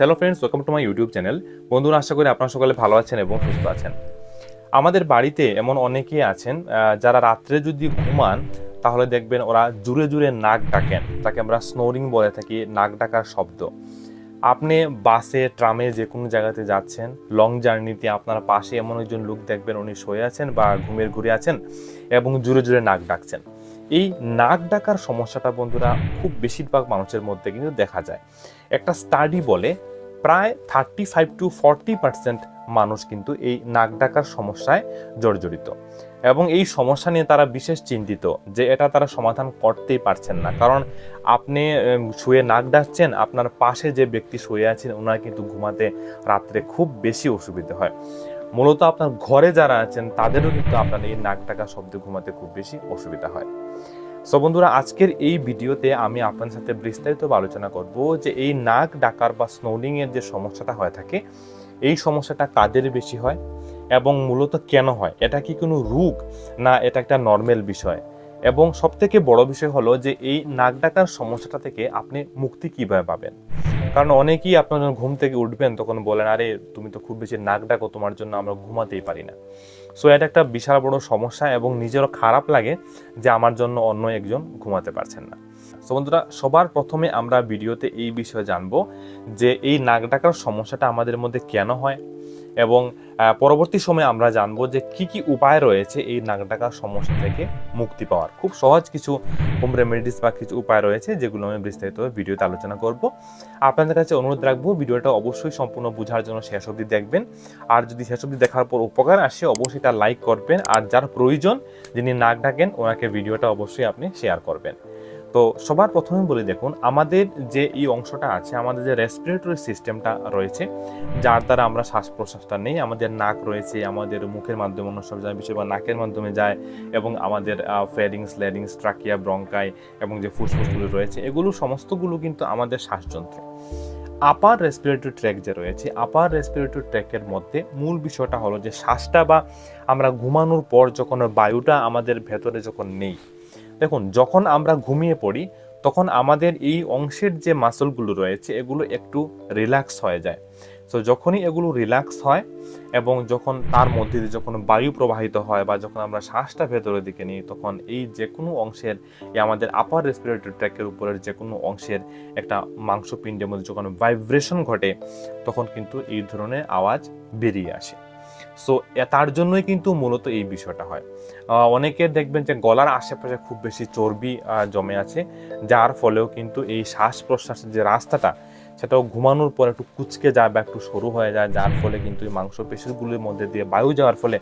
Hello friends welcome to my YouTube channel বন্ধুরা, আশা করি আপনারা সকলে ভালো আছেন এবং সুস্থ আছেন। আমাদের বাড়িতে এমন অনেকেই আছেন যারা রাত্রে যদি ঘুমান, তাহলে দেখবেন ওরা জুড়ে জুড়ে নাক ডাকেন। তাকে আমরা স্নোরিং বলে থাকি, নাক ডাকার শব্দ। আপনি বাসে, ট্রামে যে কোনো জায়গাতে যাচ্ছেন লং জার্নিতে আপনার পাশে এমন একজন লোক দেখবেন, উনি শুয়ে আছেন বা ঘুমের ঘুরে আছেন এবং জুড়ে জুড়ে নাক ডাকছেন। এই নাক ডাকার সমস্যাটা বন্ধুরা, খুব বেশিরভাগ মানুষের মধ্যে কিন্তু দেখা যায়। একটা স্টাডি বলে প্রায় thirty five to forty percent মানুষ কিন্তু এই নাক ডাকার সমস্যায় জর্জরিত। এবং এই সমস্যা নিয়ে তারা বিশেষ চিন্তিত যে এটা তারা সমাধান করতেই পারছেন না। কারণ আপনি শুয়ে নাক ডাকছেন, আপনার পাশে যে ব্যক্তি শুয়ে আছেন ওনার কিন্তু ঘুমাতে রাত্রে খুব বেশি অসুবিধে হয়। মূলত আপনার ঘরে যারা আছেন, তাদেরও কিন্তু আপনার এই নাক ডাকা শব্দে ঘুমাতে খুব বেশি অসুবিধা হয়। সো বন্ধুরা, আজকের এই ভিডিওতে আমি আপনার সাথে বিস্তারিত আলোচনা করব যে এই নাক ডাকার বা স্নোরিং এর যে সমস্যাটা হয়ে থাকে, এই সমস্যাটা কাদের বেশি হয় এবং মূলত কেন হয়? এটা কি কোনো রোগ না এটা একটা নর্মাল বিষয়? এবং সব থেকে বড় বিষয় হলো যে এই নাক ডাকার সমস্যাটা থেকে আপনি মুক্তি কীভাবে পাবেন? কারণ অনেকেই আপনার যখন ঘুম থেকে উঠবেন তখন বলেন, আরে, তুমি তো খুব বেশি নাক ডাকো, তোমার জন্য আমরা ঘুমাতেই পারি না। সো এটা একটা বিশাল বড় সমস্যা এবং নিজেরও খারাপ লাগে যে আমার জন্য অন্য একজন ঘুমাতে পারছেন না। সো বন্ধুরা, সবার প্রথমে আমরা ভিডিওতে এই বিষয়ে জানব যে এই নাক ডাকার সমস্যাটা আমাদের মধ্যে কেন হয় এবং পরবর্তী সময়ে আমরা জানব যে কি কি উপায় রয়েছে এই নাক ডাকার সমস্যা থেকে মুক্তি পাওয়ার। খুব সহজ কিছু হোম রেমেডিস বা কিছু উপায় রয়েছে যেগুলো আমি বিস্তারিতভাবে ভিডিওতে আলোচনা করব। আপনাদের কাছে অনুরোধ রাখব, ভিডিওটা অবশ্যই সম্পূর্ণ বোঝার জন্য শেষ অবধি দেখবেন। আর যদি শেষ অবধি দেখার পর উপকার আসে, অবশ্যই এটা লাইক করবেন। আর যার প্রয়োজন, যিনি নাক ডাকেন, ওনাকে ভিডিওটা অবশ্যই আপনি শেয়ার করবেন। তো সবার প্রথমে বলে দেখুন, আমাদের যে এই অংশটা আছে, আমাদের যে রেসপিরেটরি সিস্টেমটা রয়েছে, যার দ্বারা আমরা শ্বাস প্রশ্বাসটা নেই, আমাদের নাক রয়েছে, আমাদের মুখের মাধ্যমে অন্য সব যায় বিষয় বা নাকের মাধ্যমে যায় এবং আমাদের ফেরিংস লেডিংস ট্রাকিয়া ব্রঙ্কাই এবং যে ফুসফুসগুলো রয়েছে, এগুলো সমস্তগুলো কিন্তু আমাদের শ্বাসযন্ত্র। আপার রেসপিরেটরি ট্র্যাক যে রয়েছে, আপার রেসপিরেটরি ট্র্যাকের মধ্যে মূল বিষয়টা হলো যে শ্বাসটা বা আমরা ঘুমানোর পর যখন বায়ুটা আমাদের ভেতরে যখন নেই দেখুন, যখন আমরা ঘুমিয়ে পড়ি, তখন আমাদের এই অংশের যে মাসলগুলো রয়েছে, এগুলো একটু রিল্যাক্স হয়ে যায়। তো যখনই এগুলো রিল্যাক্স হয় এবং যখন তার মধ্যে দিয়ে যখন বায়ু প্রবাহিত হয় বা যখন আমরা শ্বাসটা ভেতরের দিকে নিই, তখন এই যে কোনো অংশের, এই আমাদের আপার রেসপিরেটরি ট্র্যাকের উপরের যে কোনো অংশের একটা মাংসপিণ্ডের মধ্যে যখন ভাইব্রেশন ঘটে, তখন কিন্তু এই ধরনের আওয়াজ বেরিয়ে আসে। সো তার জন্যই কিন্তু মূলত এই বিষয়টা হয়। আহ, অনেকে দেখবেন যে গলার আশেপাশে খুব বেশি চর্বি জমে আছে যার ফলেও কিন্তু এই শ্বাস প্রশ্বাসের যে রাস্তাটা সেটাও ঘুমানোর পর একটু কুচকে যায় বা একটু সরু হয়ে যায় যার ফলে কিন্তু এই মাংসপেশিগুলির মধ্যে দিয়ে বায়ু যাওয়ার ফলে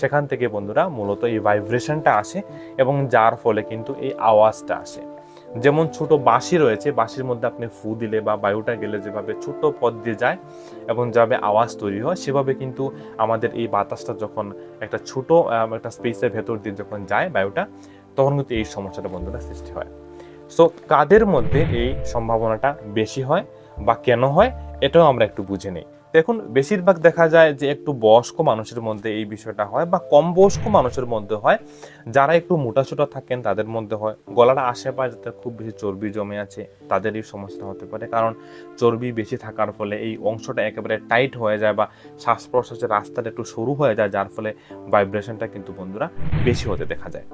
সেখান থেকে বন্ধুরা মূলত এই ভাইব্রেশনটা আসে এবং যার ফলে কিন্তু এই আওয়াজটা আসে। যেমন ছোট বাঁশি রয়েছে, বাঁশির মধ্যে আপনি ফু দিলে বা বায়ুটা গেলে যেভাবে ছোট পথ দিয়ে যায় এবং যেভাবে আওয়াজ তৈরি হয়, সেভাবে কিন্তু আমাদের এই বাতাসটা যখন একটা ছোট একটা স্পেসের ভেতর দিয়ে যখন যায় বায়ুটা, তখন কিন্তু এই সমস্যাটা বন্ধুরা সৃষ্টি হয়। সো কাদের মধ্যে এই সম্ভাবনাটা বেশি হয় বা কেন হয়, এটাও আমরা একটু বুঝে নিই। দেখুন, বেশিরভাগ দেখা যায় যে একটু বয়স্ক মানুষের মধ্যে এই বিষয়টা হয় বা কম বয়স্ক মানুষের মধ্যে হয়। যারা একটু মোটাসোটা থাকেন, তাদের মধ্যে হয়। গলার আশেপাশে যাদের খুব বেশি চর্বি জমে আছে তাদের এই সমস্যা হতে পারে। কারণ চর্বি বেশি থাকার ফলে এই অংশটা একেবারে টাইট হয়ে যায় বা শ্বাস প্রশ্বাসের রাস্তাটা একটু সরু হয়ে যায়, যার ফলে ভাইব্রেশনটা কিন্তু বন্ধুরা বেশি হতে দেখা যায়।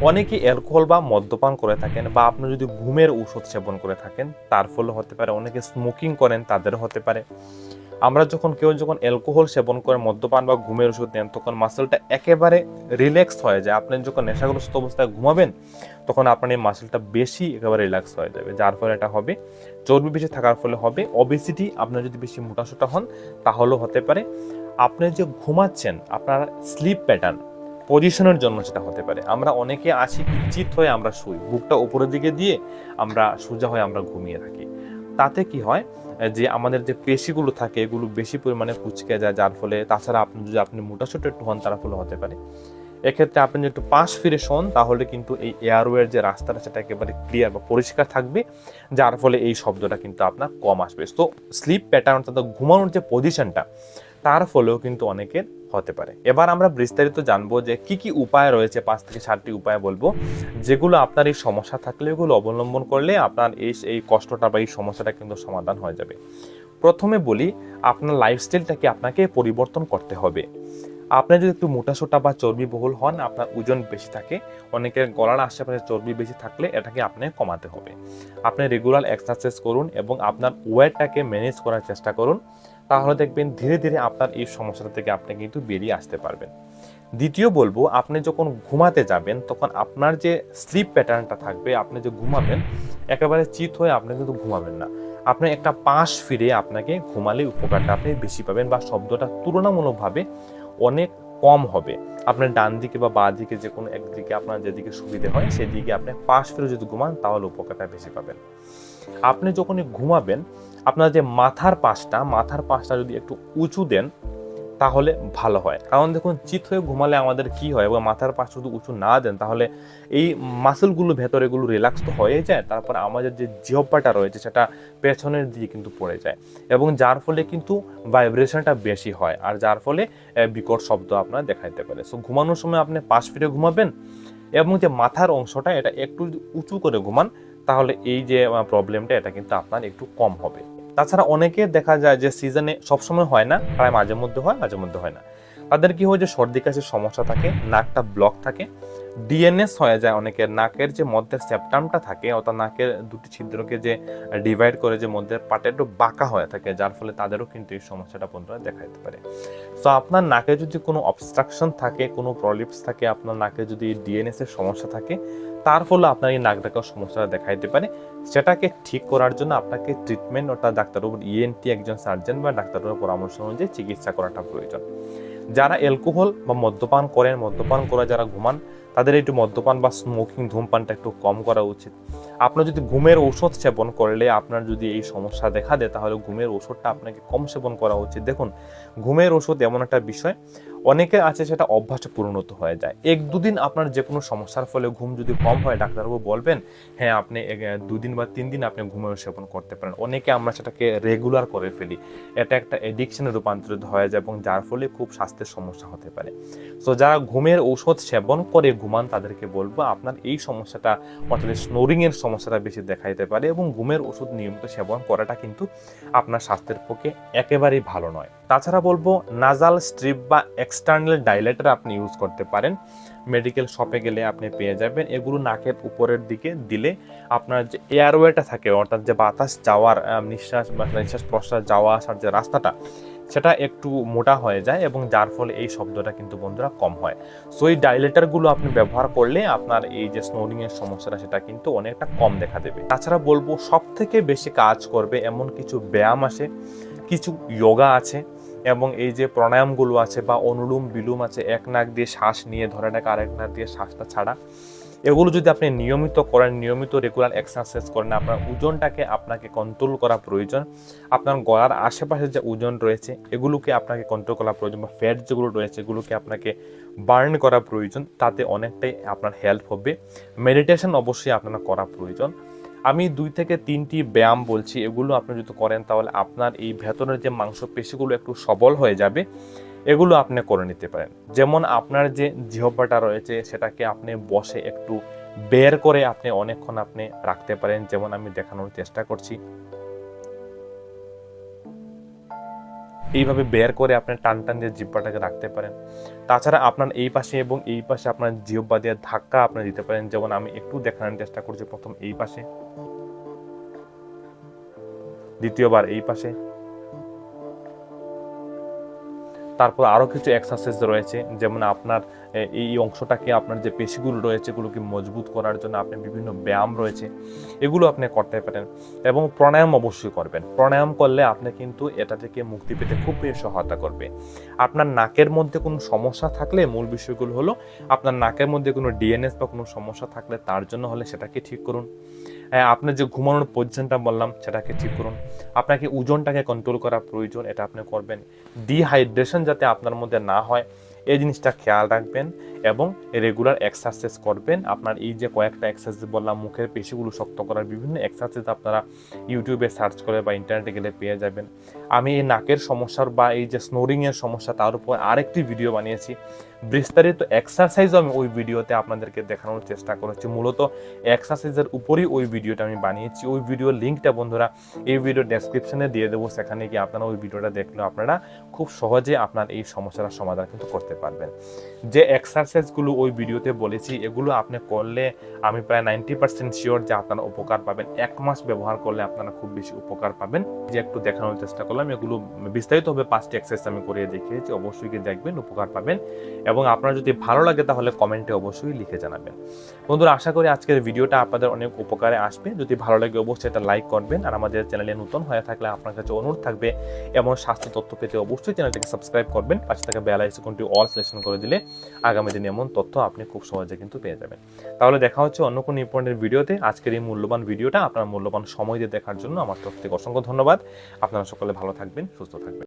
অনেকে অ্যালকোহল বা মদ্যপান করে থাকেন বা আপনি যদি ঘুমের ঔষধ সেবন করে থাকেন, তার ফলে হতে পারে। অনেকে স্মোকিং করেন, তাদেরও হতে পারে। আমরা যখন কেউ যখন অ্যালকোহল সেবন করে মদ্যপান বা ঘুমের ওষুধ নেন তখন মাসেলটা একেবারে রিল্যাক্স হয়ে যায়। আপনি যখন নেশাগ্রস্ত অবস্থায় ঘুমাবেন, তখন আপনার এই মাসেলটা বেশি একেবারে রিল্যাক্স হয়ে যাবে। যার ফলে এটা হবে, চর্বি বেশি থাকার ফলে হবে অবেসিটি আপনার যদি বেশি মোটাসোটা হন, তাহলেও হতে পারে। আপনি যে ঘুমাচ্ছেন, আপনার স্লিপ প্যাটার্ন পজিশনের জন্য সেটা হতে পারে। আমরা অনেকে আছি চিত হয়ে আমরা শুই। বুকটা উপরের দিকে দিয়ে আমরা সোজা হয়ে আমরা ঘুমিয়ে থাকি। তাতে কি হয়, যে আমাদের যে পেশিগুলো থাকে, এগুলো বেশি পরিমাণে কুচকে যায়, যার ফলে তাছাড়া আপনি যদি আপনি মোটাসোটা একটু হন, তার ফলে হতে পারে। এক্ষেত্রে আপনি যদি একটু পাশ ফিরে শোন তাহলে কিন্তু এই এয়ারওয়ের যে রাস্তাটা, সেটা একেবারে ক্লিয়ার বা পরিষ্কার থাকবে, যার ফলে এই শব্দটা কিন্তু আপনার কম আসবে। তো স্লিপ প্যাটার্ন অর্থাৎ ঘুমানোর যে পজিশনটা তার ফলেও কিন্তু অনেকের হতে পারে। এবার আমরা বিস্তারিত জানব যে কি কি উপায় রয়েছে, পাঁচ থেকে সাতটি উপায় বলব, যেগুলো আপনার এই সমস্যা থাকলে, এগুলো অবলম্বন করলে আপনার এই এই কষ্টটা বা এই সমস্যাটা কিন্তু সমাধান হয়ে যাবে। প্রথমে বলি, আপনার লাইফস্টাইলটাকে আপনাকে পরিবর্তন করতে হবে। আপনি যদি একটু মোটাসোটা বা চর্বি বহুল হন, আপনার ওজন বেশি থাকে, অনেকের গলার আশেপাশে চর্বি বেশি থাকলে এটাকে আপনি কমাতে হবে। আপনি রেগুলার এক্সারসাইজ করুন এবং আপনার ওয়েটটাকে ম্যানেজ করার চেষ্টা করুন। তাহলে দেখবেন ধীরে ধীরে আপনার এই সমস্যাটা থেকে আপনি কিন্তু বেরিয়ে আসতে পারবেন। দ্বিতীয় বলব, আপনি যখন ঘুমাতে যাবেন, তখন আপনার যে স্লিপ প্যাটার্নটা থাকবে, আপনি যে ঘুমাবেন, একেবারে চিত হয়ে আপনি কিন্তু ঘুমাবেন না। আপনি একটা পাশ ফিরে আপনাকে ঘুমালে উপকারটা আপনি বেশি পাবেন বা শব্দটা তুলনামূলকভাবে অনেক কম হবে। আপনার ডান দিকে বা বাঁ দিকে যে কোনো একদিকে আপনার যেদিকে সুবিধে হয়, সেদিকে আপনি পাশ ফিরে যদি ঘুমান, তাহলে উপকারটা বেশি পাবেন। আপনি যখনই ঘুমাবেন, আপনার যে মাথার পাশটা মাথার পাশটা যদি একটু উঁচু দেন, তাহলে ভালো হয়। কারণ দেখুন, চিত হয়ে ঘুমালে আমাদের কি হয়? এবং মাথার পাশ যদি উঁচু না দেন, তাহলে এই মাসেলগুলো ভেতরে এগুলো রিল্যাক্স তো হয়ে যায়, তারপর আমাদের যে জিহ্বাটা রয়েছে, সেটা পেছনের দিকে কিন্তু পড়ে যায়। এবং যার ফলে কিন্তু ভাইব্রেশনটা বেশি হয়, আর যার ফলে বিকট শব্দ আপনার দেখাইতে পারে। সো ঘুমানোর সময় আপনি পাশ ফিরে ঘুমাবেন, এবং যে মাথার অংশটা, এটা একটু উঁচু করে ঘুমান তাহলে এই যে প্রবলেমটা এটা কিন্তু আপনার একটু কম হবে। তাছাড়া অনেকে দেখা যায় যে সিজনে সবসময় হয় না, প্রায় মাঝে মধ্যে হয়, মাঝে মধ্যে হয় না। তাদের কি হয় যে, সর্দি, কাশির সমস্যা থাকে, নাকটা ব্লক থাকে ডিএনএস হয়ে যায় অনেকের, নাকের যে মধ্যের সেপ্টামটা থাকে, অর্থাৎ নাকের দুটি ছিদ্রকে যে ডিভাইড করে যে মধ্যের পাটে একটু বাঁকা হয়ে থাকে, যার ফলে তাদেরও কিন্তু এই সমস্যাটা বন্ধুরা দেখা দিতে পারে। সো আপনার নাকে যদি কোনো অবস্ট্রাকশন থাকে, কোনো প্রলিপস থাকে, আপনার নাকে যদি ডিএনএস এর সমস্যা থাকে তার ফলে আপনার এই নাক ডাকার সমস্যাটা দেখা দিতে পারে। সেটাকে ঠিক করার জন্য আপনাকে ট্রিটমেন্ট অর্থাৎ ডাক্তারবাবুর ইএনটি একজন সার্জন বা ডাক্তারবাবুর পরামর্শ অনুযায়ী চিকিৎসা করাটা প্রয়োজন। যারা অ্যালকোহল বা মদ্যপান করেন, মদ্যপান করা যারা ঘুমান, তাদের একটু মদ্যপান বা স্মোকিং ধূমপানটা একটু কম করা উচিত। আপনার যদি ঘুমের ঔষধ সেবন করলে আপনার যদি এই সমস্যা দেখা দেয়, তাহলে ঘুমের ওষুধটা আপনাকে কম সেবন করা উচিত। দেখুন, ঘুমের ওষুধ এমন একটা বিষয় অনেকে আছে সেটা অভ্যাসে পরিণত হয়ে যায়। এক দুদিন আপনার যে কোনো সমস্যার ফলে ঘুম যদি কম হয়, ডাক্তারবাবু বলবেন হ্যাঁ আপনি দুদিন বা তিন দিন আপনি ঘুমের সেবন করতে পারেন। অনেকে আমরা সেটাকে রেগুলার করে ফেলি। এটা একটা এডিকশনে রূপান্তরিত হয়ে যায় এবং যার ফলে খুব স্বাস্থ্যের সমস্যা হতে পারে। সো যারা ঘুমের ঔষধ সেবন করে ঘুমান, তাদেরকে বলব, আপনার এই সমস্যাটা, অর্থাৎ স্নোরিংয়ের সমস্যাটা বেশি দেখা দিতে পারে এবং ঘুমের ওষুধ নিয়মিত সেবন করাটা কিন্তু আপনার স্বাস্থ্যের পক্ষে একেবারেই ভালো নয়। তাছাড়া বলব নাজাল স্ট্রিপ বা এক্সটার্নাল ডাইলেটার আপনি ইউজ করতে পারেন। মেডিকেল শপে গেলে আপনি পেয়ে যাবেন। এগুলো নাকের উপরের দিকে দিলে আপনার যে এয়ারওয়েটা থাকে, অর্থাৎ যে বাতাস যাওয়ার নিঃশ্বাস, বা নিঃশ্বাস প্রশ্বাস যাওয়া আসার যে রাস্তাটা, সেটা একটু মোটা হয়ে যায় এবং যার ফলে এই শব্দটা কিন্তু বন্ধুরা কম হয়। সো এই ডাইলেটারগুলো আপনি ব্যবহার করলে আপনার এই যে স্নোরিংয়ের সমস্যাটা, সেটা কিন্তু অনেকটা কম দেখা দেবে। তাছাড়া বলব সব থেকে বেশি কাজ করবে এমন কিছু ব্যায়াম আছে কিছু যোগা আছে এবং এই যে প্রাণায়ামগুলো আছে বা অনুলোম বিলোম আছে, এক নাক দিয়ে শ্বাস নিয়ে ধরে রাখা আরেক নাক দিয়ে শ্বাসটা ছাড়া, এগুলো যদি আপনি নিয়মিত করেন, নিয়মিত রেগুলার এক্সারসাইজ করেন, আপনার ওজনটাকে আপনাকে কন্ট্রোল করা প্রয়োজন। আপনার গলার আশেপাশে যে ওজন রয়েছে, এগুলোকে আপনাকে কন্ট্রোল করা প্রয়োজন বা ফ্যাট যেগুলো রয়েছে, এগুলোকে আপনাকে বার্ন করা প্রয়োজন, তাতে অনেকটাই আপনার হেল্প হবে। মেডিটেশন অবশ্যই আপনার করা প্রয়োজন। আমি দুই থেকে তিনটি ব্যায়াম বলছি, এগুলো আপনি যদি করেন তাহলে আপনার এই ভেতরের যে মাংসপেশিগুলো একটু সবল হয়ে যাবে, এগুলো আপনি করে নিতে পারেন। যেমন আপনার যে জিহব্বাটা রয়েছে, সেটাকে আপনি বসে একটু বের করে আপনি অনেকক্ষণ আপনি রাখতে পারেন, যেমন আমি দেখানোর চেষ্টা করছি। এইভাবে বের করে আপনি টান টান দিয়ে জিব্বাটাকে রাখতে পারেন। তাছাড়া আপনার এই পাশে এবং এই পাশে আপনার জিহ্বা দিয়ে ধাক্কা আপনি দিতে পারেন। যেমন আমি একটু দেখানোর চেষ্টা করছি প্রথম এই পাশে। দ্বিতীয়বার এই পাশে। তারপর আরও কিছু এক্সারসাইজ রয়েছে। যেমন আপনার এই অংশটাকে আপনার যে পেশিগুলো রয়েছে, এগুলোকে মজবুত করার জন্য আপনি বিভিন্ন ব্যায়াম রয়েছে, এগুলো আপনি করতে পারেন এবং প্রাণায়াম অবশ্যই করবেন। প্রাণায়াম করলে আপনি কিন্তু এটা থেকে মুক্তি পেতে খুব সহায়তা করবে। আপনার নাকের মধ্যে কোনো সমস্যা থাকলে মূল বিষয়গুলো হলো, আপনার নাকের মধ্যে কোনো ডিএনএস বা কোনো সমস্যা থাকলে তার জন্য হলে সেটাকে ঠিক করুন। আপনার যে ঘুমানোর পজিশনটা বললাম, সেটাকে ঠিক করুন। আপনাকে ওজনটাকে কন্ট্রোল করা প্রয়োজন, এটা আপনি করবেন। ডিহাইড্রেশন যাতে আপনার মধ্যে না হয়, এই জিনিসটা খেয়াল রাখবেন এবং রেগুলার এক্সারসাইজ করবেন। আপনার এই যে কয়েকটা এক্সারসাইজ বললাম, মুখের পেশিগুলো শক্ত করার বিভিন্ন এক্সারসাইজ আপনারা ইউটিউবে সার্চ করে বা ইন্টারনেটে গেলে পেয়ে যাবেন। আমি এই নাকের সমস্যার বা এই যে স্নোরিংয়ের সমস্যা, তার উপর আরেকটি ভিডিও বানিয়েছি। বিস্তারিত এক্সারসাইজও আমি ওই ভিডিওতে আপনাদেরকে দেখানোর চেষ্টা করেছি। মূলত এক্সারসাইজের উপরেই ওই ভিডিওটা আমি বানিয়েছি। ওই ভিডিওর লিঙ্কটা বন্ধুরা এই ভিডিও ডেসক্রিপশনে দিয়ে দেবো। সেখানে গিয়ে আপনারা ওই ভিডিওটা দেখলে আপনারা খুব সহজে আপনার এই সমস্যার সমাধান কিন্তু করতে পারবেন। যে এক্সারসাইজগুলো ওই ভিডিওতে বলেছি, এগুলো আপনি করলে আমি প্রায় নাইনটি পার্সেন্ট শিওর যে আপনারা উপকার পাবেন। এক মাস ব্যবহার করলে আপনারা খুব বেশি উপকার পাবেন। যে একটু দেখানোর চেষ্টা করলাম, এগুলো বিস্তারিতভাবে পাঁচটি এক্সারসাইজ আমি করিয়ে দেখিয়েছি, অবশ্যই গিয়ে দেখবেন, উপকার পাবেন। এবং আপনার যদি ভালো লাগে তাহলে কমেন্টে অবশ্যই লিখে জানাবেন। বন্ধুরা, আশা করি আজকের ভিডিওটা আপনাদের অনেক উপকারে আসবে। যদি ভালো লাগে অবশ্যই এটা লাইক করবেন। আর আমাদের চ্যানেলে নতুন হয়ে থাকলে আপনার কাছে অনুরোধ থাকবে, এমন স্বাস্থ্য তথ্য পেতে অবশ্যই চ্যানেলটাকে সাবস্ক্রাইব করবেন। পাশে থাকা বেল আইকনটি অল সিলেকশন করে দিলে আগামী দিনে এমন তথ্য আপনি খুব সহজে কিন্তু পেয়ে যাবেন। তাহলে দেখা হচ্ছে অন্য কোনো ইম্পর্টেন্ট ভিডিওতে। আজকের এই মূল্যবান ভিডিওটা আপনার মূল্যবান সময় দিয়ে দেখার জন্য আমার তরফ থেকে অসংখ্য ধন্যবাদ। আপনারা সকলে ভালো থাকবেন, সুস্থ থাকবেন।